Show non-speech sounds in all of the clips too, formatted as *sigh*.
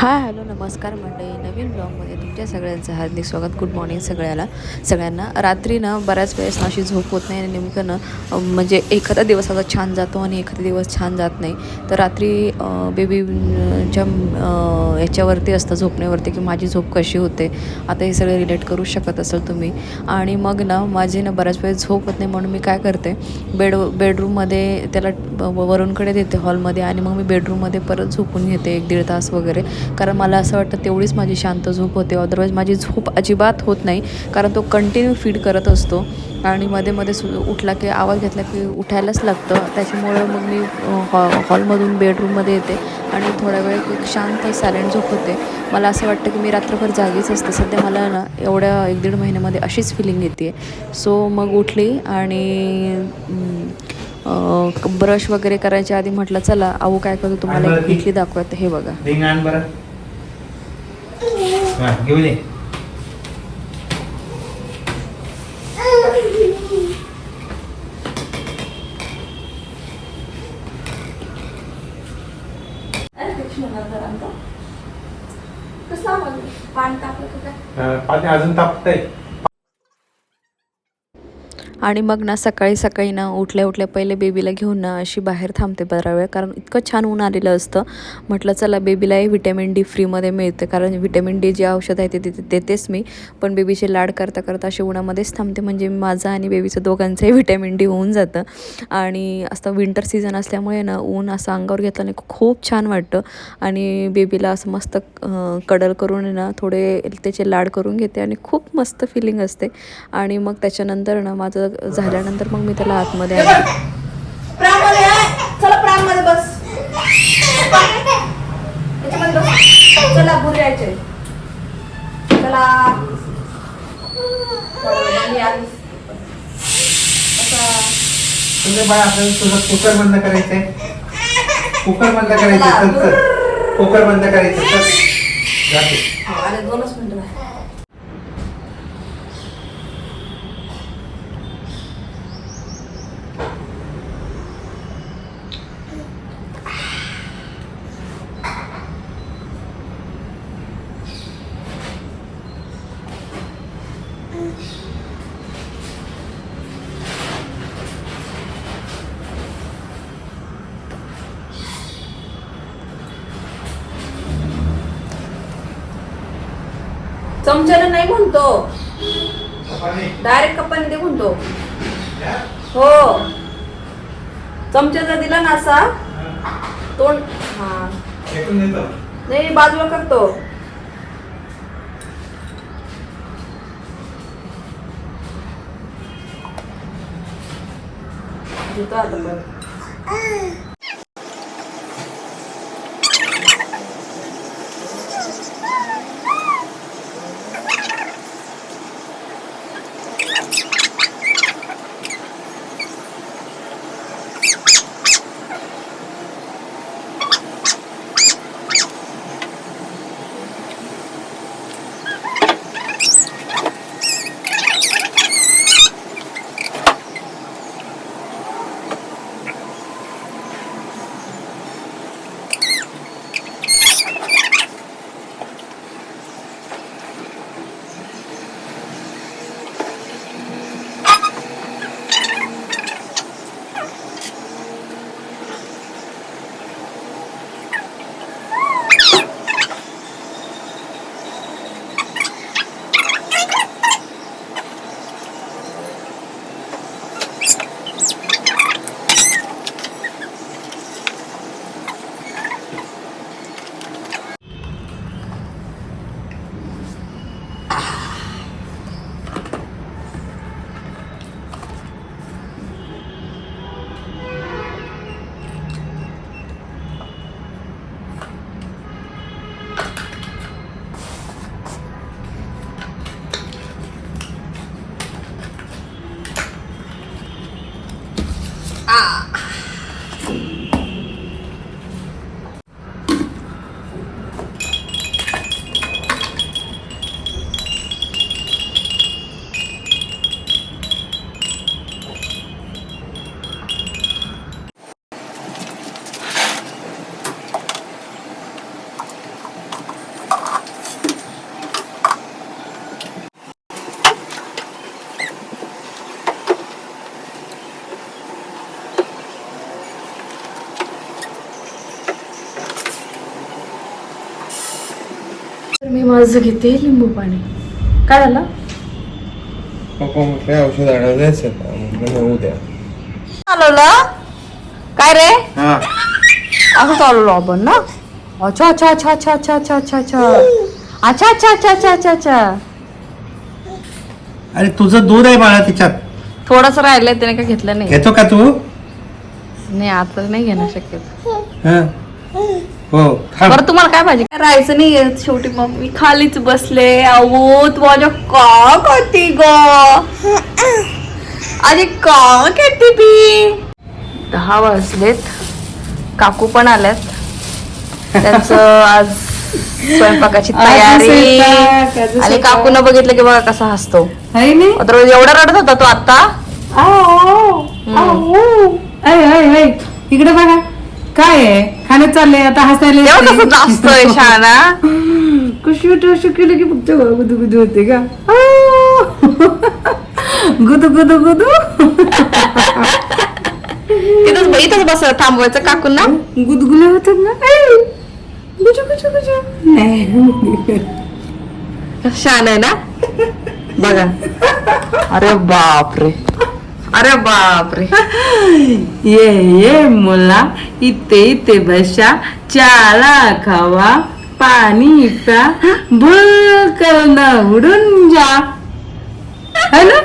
Hi hello नमस्कार मंडळी. नवीन ब्लॉगमध्ये तुमच्या सगळ्यांचं हार्दिक स्वागत. गुड मॉर्निंग सगळ्याला. सगळ्यांना रात्री ना बऱ्याच वेळेस ना अशी झोप होत नाही आणि नेमकं ना म्हणजे एखादा दिवस असा छान जातो आणि एखादा दिवस छान जात नाही. तर रात्री बेबीच्या याच्यावरती असतं झोपण्यावरती की माझी झोप कशी होते? आता हे सगळे रिलेट करू शकत असाल तुम्ही. आणि मग ना माझी ना बऱ्याच वेळेस झोप होत नाही म्हणून मी काय करते? बेड बेडरूममध्ये त्याला वरूनकडे देते हॉलमध्ये आणि मग मी बेडरूममध्ये परत झोपून घेते एक दीड तास वगैरे. कारण मला असं वाटतं तेवढीच माझी शांत झोप होते. अदरवाईज माझी झोप अजिबात होत नाही. कारण तो कंटिन्यू फीड करत असतो. आणि मध्ये मध्ये सु उठला की आवाज घेतला की उठायलाच लागतं. त्याच्यामुळं मग मी हॉ हॉलमधून बेडरूममध्ये येते. आणि थोड्या वेळ शांत सायलेंट झोप होते. मला असं वाटतं की मी रात्रभर जागीच असते. सध्या मला ना एवढ्या एक दीड महिन्यामध्ये अशीच फिलिंग येते सो मग उठली आणि ब्रश वगैरे करायच्या आधी म्हटलं चला आऊ काय करतो तुम्हाला? एक इडली दाखवते हे बघा. घेऊ दे पाणी अजून तापतंय. आणि मग ना सकाळी सकाळी ना उठल्या उठल्या पहिले बेबीला घेऊन ना अशी बाहेर थांबते बरा वेळ. कारण इतकं छान ऊन आलेलं असतं. म्हटलं चला बेबीलाही व्हिटॅमिन डी फ्रीमध्ये मिळते. कारण व्हिटॅमिन डी जे औषध आहे ते तिथे देतेच मी. पण बेबीचे लाड करता करता अशी उन्हामध्येच थांबते. म्हणजे माझं आणि बेबीचं दोघांचंही व्हिटॅमिन डी होऊन जातं. आणि असं विंटर सीझन असल्यामुळे ना ऊन असं अंगावर घेतल्याने खूप छान वाटतं. आणि बेबीला असं मस्त कडल करून आहे ना थोडे त्याचे लाड करून घेते. आणि खूप मस्त फिलिंग असते. आणि मग त्याच्यानंतर ना माझं झाल्यानंतर मग मी त्याला आतमध्ये आणते. आहे. चला बस. चला आली. कुकर बंद करायचंय. कुकर बंद करायचं कुकर बंद करायचं आले दोनच मिनिटं चमच्याने नाही म्हणतो. डायरेक्ट कप्पाने दे म्हणतो. हो. चमच्याचा दिला ना असा. तोंड हा. नाही बाजूला करतो. देतो आता Ah. पण माझं घेते लिंबू पाणी काय झालं पप्पा म्हटलं औषध आणायला जायचं आता. म्हटलं नाही उद्या चालवलं काय रे हा असं चालवलं आपण ना अच्छा अच्छा अच्छा अच्छा अच्छा अच्छा अच्छा अच्छा अच्छा अच्छा अच्छा अच्छा अच्छा अच्छा अरे तुझं दूध आहे बाळा तिच्यात थोडस राहिलंय त्याने काय घेतलं नाही घेतो का तू नाही आता नाही घेणं शक्यतो हा हो थांब. बरं तुम्हाला काय पाहिजे राहायचं नाही शेवटी मग. मी खालीच बसले. अहो तू माझ्या का करते ग? अरे का करते ती दहा वाजलेत. काकू पण आल्यात. त्यांचं *laughs* आज स्वयंपाकाची तयारी. आणि काकून बघितलं की बघा कसा हसतो. तर एवढा रडत होता तो आता इकडे बघा. काय आहे? खाणं चाललंय आता हसायला तेव्हा कसं येतंय. जास्तोय शाना? *laughs* कशी वाटू असं केलं की फक्त गुदू गुदू होते का? *laughs* गुदू गुदू गुदू. तिथंच *laughs* इथंच बस थांबवायचं काकूंना. गुदगुले होतात ना? गुजू गुजू गुजू. नाही शान आहे ना? बघा. अरे बापरे. अरे बापरे. *laughs* ये ये मुला इथे इथे बशा चाला खावा पाणी प्या भूल उडून जा. है ना?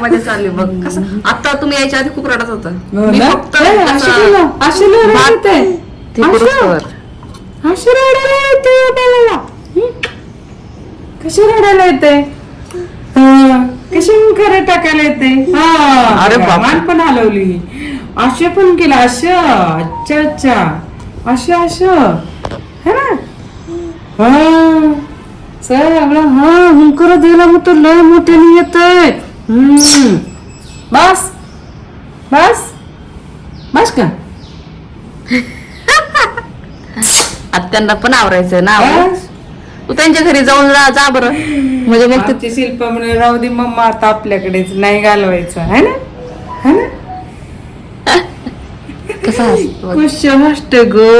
मध्ये चालू बघ. आता तुम्ही यायच्या आधी खूप रडत होता. हो हो कशी रडायला येते? कशी खरं टाकायला येते? हा, अरे. मान पण हलवली. अशा पण केलं. अशा अच्छा अच्छा. अशा अशा है ना? हा. सगळं हा हुंकर दिला मग तो लय मोठ्याने येत हम्म. बस. बस. बस का? *laughs* आत्यांना पण आवरायचंय ना बस. तू त्यांच्या घरी जाऊन जा जा बरं. *laughs* म्हणजे मग ते आमची शिल्पा म्हणे राहू दे मम्मा आता आपल्याकडेच नाही घालवायचं है ना? है ना? *laughs* कसं हसतो बघ. खुश हसत गो.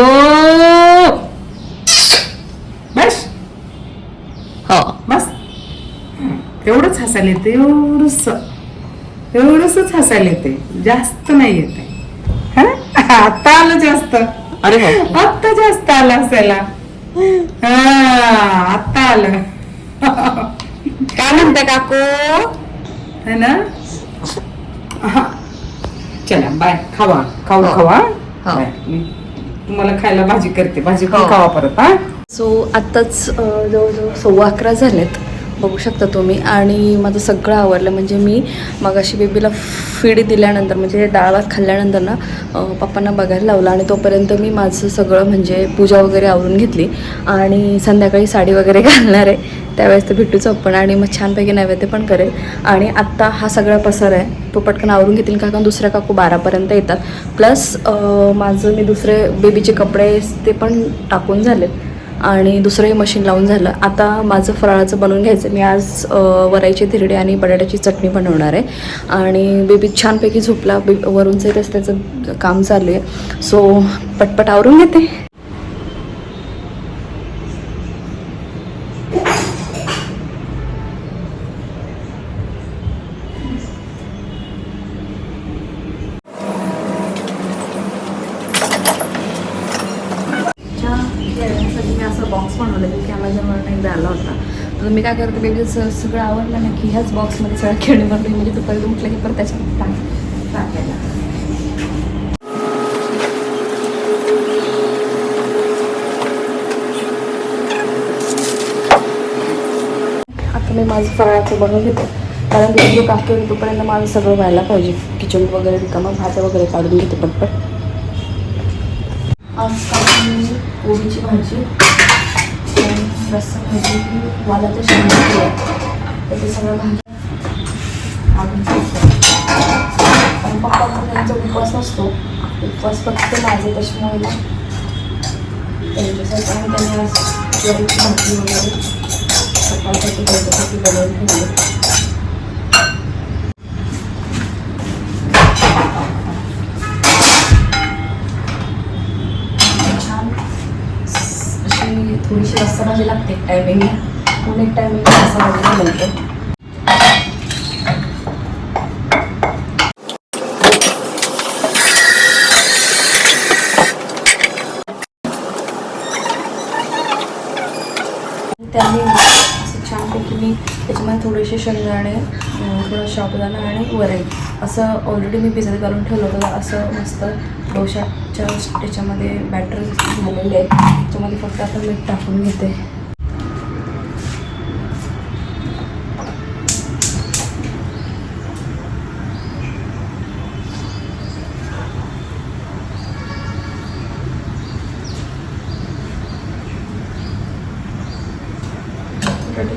बस. हो. बस. एवढंच हसायला येते एवढस एवढंच हसायला येते. जास्त नाही येते. है *laughs* आता आलं जास्त. अरे हो. आत्ता जास्त आलं हसायला. हा आत्ता आलं काय म्हणते काकू है ना हा. चला बाय खावा खाऊ हो. खावा हो. बाय. मी तुम्हाला खायला भाजी करते भाजी पण हो. खावा परत हा सो आत्ताच अ, जवळजवळ सव्वा अकरा झालेत बघू शकता तुम्ही. आणि माझं सगळं आवडलं. म्हणजे मी मग अशी बेबीला फीड दिल्यानंतर म्हणजे डाळ भात खाल्ल्यानंतर ना पप्पांना बघायला लावलं आणि तोपर्यंत मी माझं सगळं म्हणजे पूजा वगैरे आवरून घेतली. आणि संध्याकाळी साडी वगैरे घालणार आहे. त्यावेळेस ते भेटूच पण आणि मग छानपैकी नैवेद्य पण करेल. आणि आत्ता हा सगळा पसर आहे. तो पटकन आवरून घेतील का? कारण दुसऱ्या काकू बारापर्यंत येतात. प्लस माझं मी दुसरे बेबीचे कपडे ते पण टाकून झालेत. आणि दुसरंही मशीन लावून झालं. आता माझं फराळाचं बनवून घ्यायचं. मी आज वरायची थिरडी आणि बटाट्याची चटणी बनवणार आहे. आणि बेबी छानपैकी झोपला. बे वरूनचे रस्त्याचं काम चालू आहे. सो पटपट आवरून घेते च्या खेळण्यासाठी मी असं बॉक्स बनवलं की एकदा आला होता. तर मी काय करते बेबीचं सगळं आवडलं ना की ह्याच बॉक्समध्ये सगळं खेळणी बनवली म्हणजे दुपारी उठलं की परत त्याच्यात टाक टाकायला आता मी माझं फराळाचं बनवून घेते. कारण की जो काकी तोपर्यंत माझं सगळं व्हायला पाहिजे. किचन वगैरे रिकामा भाज्या वगैरे काढून घेते पटपट. आज काकी कोबीची भाजी जास्त म्हणजे भाजी मला तर शंभर तर ते सगळं भाजी पप्पा त्यांचा उपवास असतो उपवास फक्त माझे त्याच्यामुळे त्यांच्यासाठी आम्ही त्यांना माहिती वगैरे सकाळसाठी त्यांच्यासाठी बनवून ठेवली. टायमिंग लागते एक टायमिंग त्यांनी असं छानपैकी मी त्याच्यामध्ये थोडेसे शेंगदाणे थोडं साबुदाणा आणि वरण असं ऑलरेडी मी भिजत घालून ठेवलं होतं. असं मस्त डोशाच्या त्याच्यामध्ये बॅटर झालेले आहे त्याच्यामध्ये फक्त आता मीठ टाकून घेते बटाटे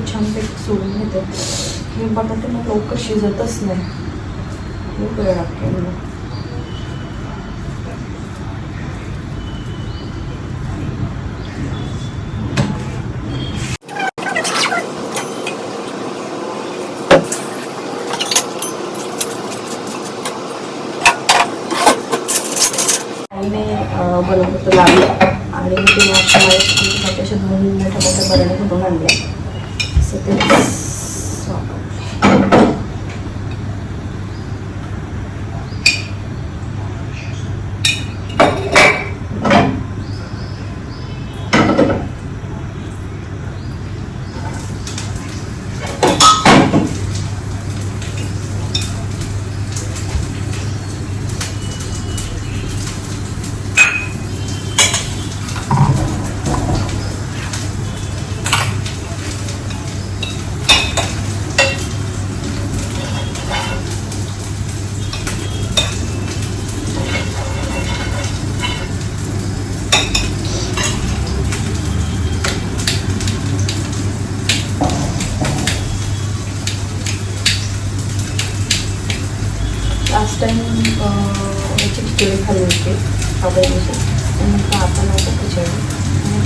छानपैकी हे बटाटे मग लवकर शिजतच नाही. खूप वेळ लागतो मला आईने आणि मी ते नाश्त्यामध्ये अशा दोन मोठ्या मोठ्या बरण्या भरून आणल्या सो ते वापरते. लास्ट टाइम याची खिचडी खाल्ली होती आवडीची आणि म्हटलं आपण आता खिचडी आणि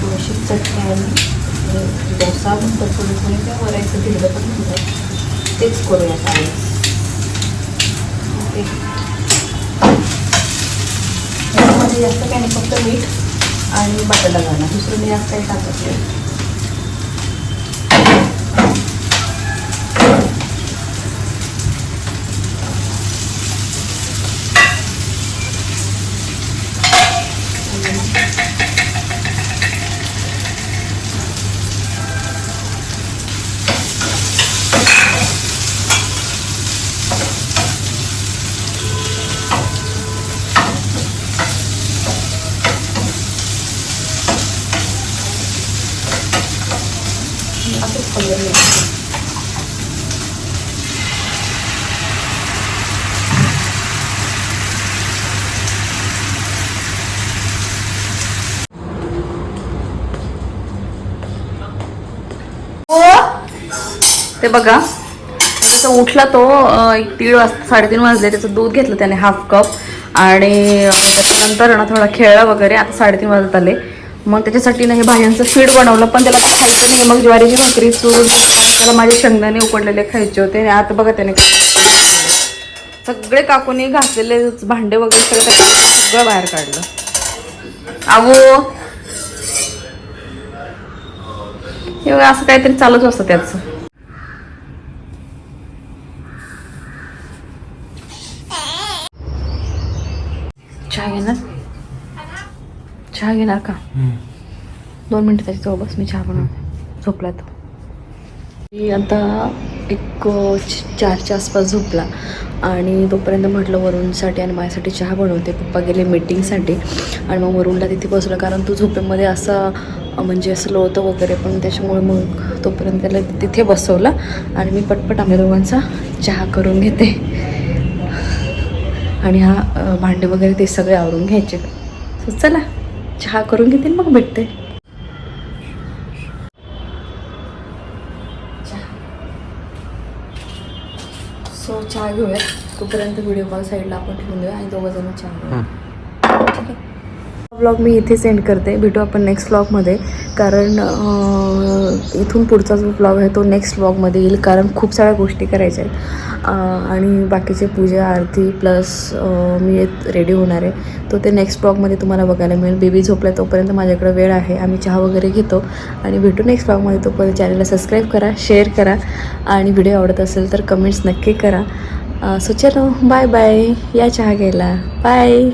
थोडीशी चटणी आणि आणि डोसा म्हणतात कोणी कोणी काय वरायचं दिलं पण म्हणतात तेच करूया आणि ओके. त्याच्यामध्ये जास्त काही नाही फक्त मीठ आणि बटाटा घालणार. दुसरं मी जास्त काही टाकत नाही. ते बघा. त्याचा उठला तो एक दीड वाजता साडेतीन वाजले त्याचं दूध घेतलं त्याने हाफ कप आणि त्याच्यानंतर ना थोडा खेळला वगैरे आता साडेतीन वाजत आले. मग त्याच्यासाठी ना हे भाज्यांचं फीड बनवलं पण त्याला काही खायचं नाही. मग ज्वारीची भाकरी चूर त्याला माझे शेंगदाणे उकडलेले खायचे होते. आणि आता बघा त्याने सगळे काकूने घातलेले भांडे वगैरे सगळं त्याने सगळं बाहेर काढलं. आवो. हे असं काहीतरी चालूच असतं त्याचं चहा घेणार चहा घेणार का? दोन मिनटं त्याची जवळ बस मी चहा बनवते. झोपला तो. मी आता एक चारच्या आसपास झोपला आणि तोपर्यंत म्हटलं वरुणसाठी आणि माझ्यासाठी चहा बनवते. पप्पा गेले मीटिंगसाठी आणि मग वरुणला तिथे बसलं कारण तो झोपेमध्ये असं म्हणजे असं लोळतं वगैरे. पण त्याच्यामुळे मग तोपर्यंत त्याला तिथे बसवलं आणि मी पटपट आम्ही दोघांचा चहा करून घेते. आणि हा भांडे वगैरे ते सगळे आवरून घ्यायचे. चला. चहा करून घेते मग भेटते. सो चहा घेऊयात. तोपर्यंत व्हिडिओ कॉल साईडला आपण ठेवून देऊया आणि दोघं जण चहा घेऊया ब्लॉग मी इथे सेंड करते. भेटू आपण नेक्स्ट ब्लॉगमध्ये कारण इथून पुढचा जो ब्लॉग आहे तो नेक्स्ट ब्लॉगमध्ये येईल. कारण खूप साऱ्या गोष्टी करायच्या आहेत. आणि बाकीचे पूजा आरती प्लस मी रेडी होणार आहे. तो ते नेक्स्ट ब्लॉगमध्ये तुम्हाला बघायला मिळेल. बेबी झोपला तोपर्यंत माझ्याकडे वेळ आहे. आम्ही चहा वगैरे घेतो. आणि भेटू नेक्स्ट ब्लॉगमध्ये तोपर्यंत चॅनलला सबस्क्राईब करा शेअर करा. आणि व्हिडिओ आवडत असेल तर कमेंट्स नक्की करा. सो चलो बाय बाय या चहा घ्यायला. बाय